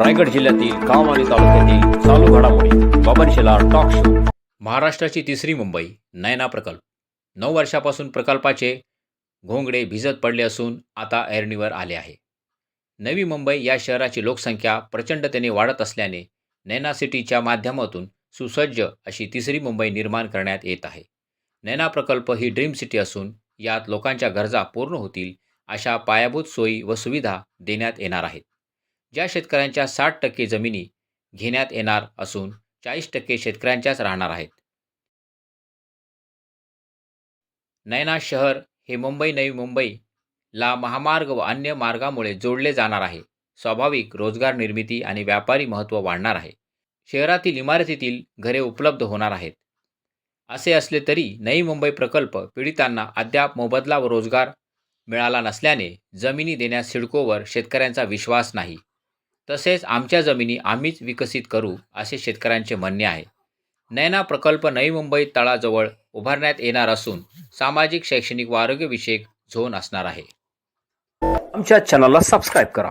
रायगड जिल्ह्यातील काम आणि तालुक्यातील चालू घडामोडी बाबन शेलार टॉक शो महाराष्ट्राची तिसरी मुंबई नयना प्रकल्प. नऊ वर्षापासून प्रकल्पाचे घोंगडे भिजत पडले असून आता ऐरणीवर आले आहे. नवी मुंबई या शहराची लोकसंख्या प्रचंडतेने वाढत असल्याने नैना सिटीच्या माध्यमातून सुसज्ज अशी तिसरी मुंबई निर्माण करण्यात येत आहे. नैना प्रकल्प ही ड्रीम सिटी असून यात लोकांच्या गरजा पूर्ण होतील अशा पायाभूत सोयी व सुविधा देण्यात येणार आहेत. ज्या शेतकऱ्यांच्या साठ टक्के जमिनी घेण्यात येणार असून चाळीस टक्के शेतकऱ्यांच्याच राहणार आहेत. नैना शहर हे मुंबई नवी मुंबईला महामार्ग व अन्य मार्गामुळे जोडले जाणार आहे. स्वाभाविक रोजगार निर्मिती आणि व्यापारी महत्त्व वाढणार आहे. शहरातील इमारतीतील घरे उपलब्ध होणार आहेत. असे असले तरी नवी मुंबई प्रकल्प पीडितांना अद्याप मोबदला व रोजगार मिळाला नसल्याने जमिनी देण्यास सिडकोवर शेतकऱ्यांचा विश्वास नाही. तसेच आमच्या जमिनी आम्हीच विकसित करू असे शेतकऱ्यांचे म्हणणे आहे. नैना प्रकल्प नवी मुंबई तळाजवळ उभारण्यात येणार असून सामाजिक शैक्षणिक व आरोग्यविषयक झोन असणार आहे. आमच्या चॅनलला सबस्क्राईब करा.